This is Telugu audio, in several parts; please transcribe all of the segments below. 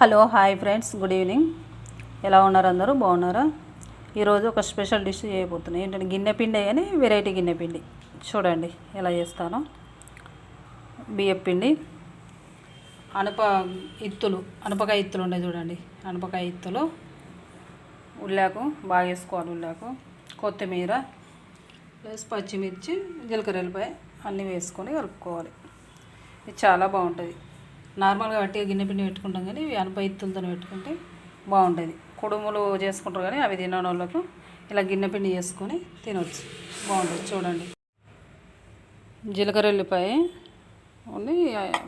Hello hi friends good evening. ఎలా ఉన్నారు అందరూ? బాగున్నారా? ఈరోజు ఒక స్పెషల్ డిష్ చేయబోతున్నాను. ఏంటంటే గిన్నె పిండి కానీ వెరైటీ గిన్నె పిండి. చూడండి ఎలా చేస్తానో. బియ్యం పిండి అనప ఇత్తులు అనపకాయ ఇత్తులు ఉన్నాయి చూడండి. అనపకాయ ఇత్తులు ఉల్లాకు బాగా వేసుకోవాలి ఉల్లాకు కొత్తిమీర ప్లస్ పచ్చిమిర్చి జీలకర్ర అన్నీ వేసుకొని కలుపుకోవాలి. ఇది చాలా బాగుంటుంది. నార్మల్గా వట్టిగా గిన్నె పిండి పెట్టుకుంటాం కానీ ఇవి అనప ఇత్తులతో పెట్టుకుంటే బాగుంటుంది. కుడుములు చేసుకుంటారు కానీ అవి తినని వాళ్ళకు ఇలా గిన్నె పిండి చేసుకొని తినవచ్చు బాగుంటుంది. చూడండి. జీలకర్ర ఉల్లిపాయ ఉండి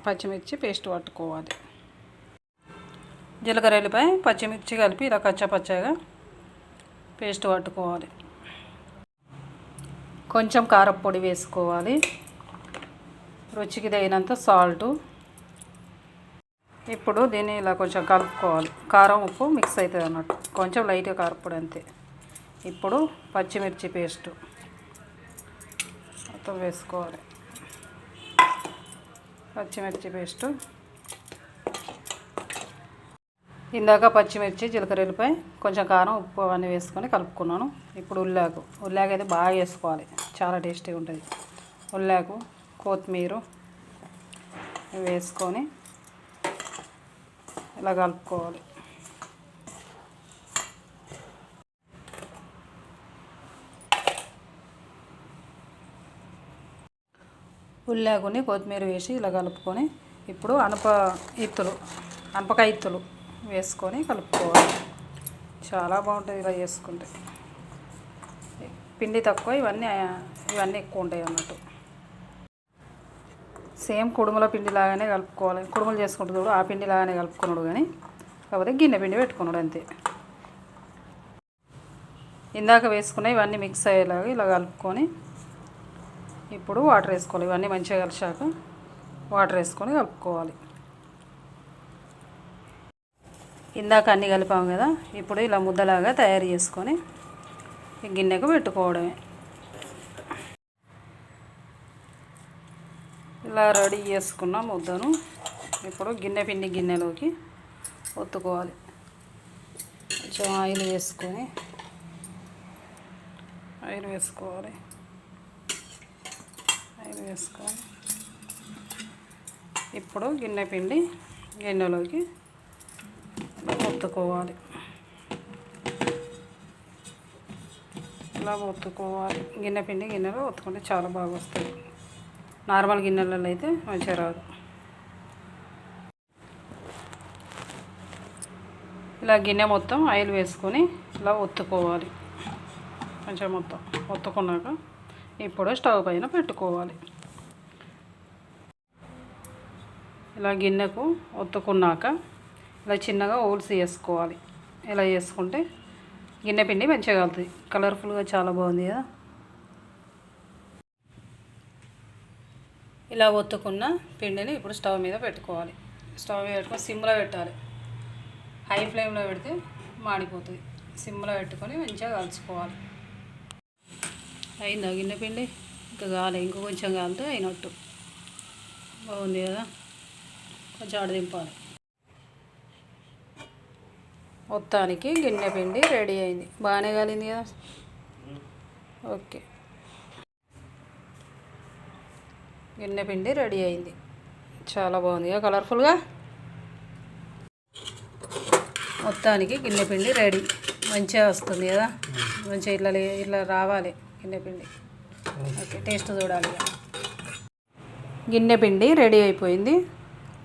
పచ్చిమిర్చి పేస్ట్ పట్టుకోవాలి. జీలకర్ర ఉల్లిపాయ పచ్చిమిర్చి కలిపి ఇలా కచ్చపచ్చగా పేస్ట్ పట్టుకోవాలి. కొంచెం కారపొడి వేసుకోవాలి. రుచికి తగినంత సాల్టు ఇప్పుడు దీన్ని ఇలా కొంచెం కలుపుకోవాలి. కారం ఉప్పు మిక్స్ అవుతుంది అన్నట్టు. కొంచెం లైట్గా కారపొడి అంతే. ఇప్పుడు పచ్చిమిర్చి పేస్ట్ మొత్తం వేసుకోవాలి. పచ్చిమిర్చి పేస్టు ఇందాక పచ్చిమిర్చి జీలకర్ర వెల్లిపాయ కొంచెం కారం ఉప్పు అవన్నీ వేసుకొని కలుపుకున్నాను. ఇప్పుడు ఉల్లాకు ఉల్లాకు అయితే బాగా వేసుకోవాలి. చాలా టేస్టీగా ఉంటుంది. ఉల్లాకు కొత్తిమీర వేసుకొని ఇలా కలుపుకోవాలి. ఉల్లాగుని కొత్తిమీర వేసి ఇలా కలుపుకొని ఇప్పుడు అనప ఇత్తులు అనపకాయ ఇత్తులు వేసుకొని కలుపుకోవాలి. చాలా బాగుంటుంది ఇలా చేసుకుంటే. పిండి తక్కువ ఇవన్నీ ఇవన్నీ ఎక్కువ ఉంటాయి అన్నట్టు. సేమ్ కుడుముల పిండి లాగానే కలుపుకోవాలి. కుడుములు చేసుకుంటుంది ఆ పిండి లాగానే కలుపుకున్నాడు కానీ కాకపోతే గిన్నె పిండి పెట్టుకున్నాడు అంతే. ఇందాక వేసుకున్న ఇవన్నీ మిక్స్ అయ్యేలాగా ఇలా కలుపుకొని ఇప్పుడు వాటర్ వేసుకోవాలి. ఇవన్నీ మంచిగా కలిసాక వాటర్ వేసుకొని కలుపుకోవాలి. ఇందాక అన్నీ కలిపాము కదా ఇప్పుడు ఇలా ముద్దలాగా తయారు చేసుకొని గిన్నెకు పెట్టుకోవడమే. ఇలా రెడీ చేసుకున్న ముద్దను ఇప్పుడు గిన్నె పిండి గిన్నెలోకి ఒత్తుకోవాలి. కొంచెం ఆయిల్ వేసుకొని ఆయిల్ వేసుకోవాలి. ఆయిల్ వేసుకొని ఇప్పుడు గిన్నె పిండి గిన్నెలోకి ఒత్తుకోవాలి. ఇలా ఒత్తుకోవాలి. గిన్నె పిండి గిన్నెలో ఒత్తుకుంటే చాలా బాగా వస్తుంది నార్మల్ గిన్నెలలో అయితే మంచిగా రాదు. ఇలా గిన్నె మొత్తం ఆయిల్ వేసుకొని ఇలా ఒత్తుకోవాలి. కొంచెం మొత్తం ఒత్తుకున్నాక ఇప్పుడు స్టవ్ పైన పెట్టుకోవాలి. ఇలా గిన్నెకు ఒత్తుకున్నాక ఇలా చిన్నగా ఓల్స్ వేసుకోవాలి ఇలా చేసుకుంటే గిన్నె పిండి మంచిగా కలర్ఫుల్గా చాలా బాగుంది కదా. ఇలా ఒత్తుకున్న పిండిని ఇప్పుడు స్టవ్ మీద పెట్టుకోవాలి. స్టవ్ మీద పెట్టుకొని సిమ్లో పెట్టాలి. హై ఫ్లేమ్లో పెడితే మాడిపోతుంది. సిమ్లో పెట్టుకొని మంచిగా కలుసుకోవాలి అయిందా గిన్నె పిండి? ఇంకా కాలే ఇంకో కొంచెం కాలితే అయినట్టు. బాగుంది కదా? కొంచెం ఆడదింపాలి మొత్తానికి గిన్నె పిండి రెడీ అయింది. బాగానే కాలింది కదా? ఓకే. గిన్నె పిండి రెడీ అయింది. చాలా బాగుంది. కలర్ఫుల్గా మొత్తానికి గిన్నె పిండి రెడీ. మంచిగా వస్తుంది కదా? మంచిగా ఇట్లా ఇట్లా రావాలి గిన్నె పిండి. ఓకే టేస్ట్ చూడాలి గిన్నె పిండి రెడీ అయిపోయింది.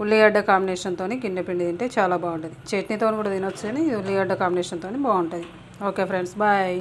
ఉల్లిగడ్డ కాంబినేషన్తో గిన్నె పిండి తింటే చాలా బాగుంటుంది. చట్నీతో కూడా తినొచ్చు కానీ ఉల్లిగడ్డ కాంబినేషన్తో బాగుంటుంది. Okay friends bye.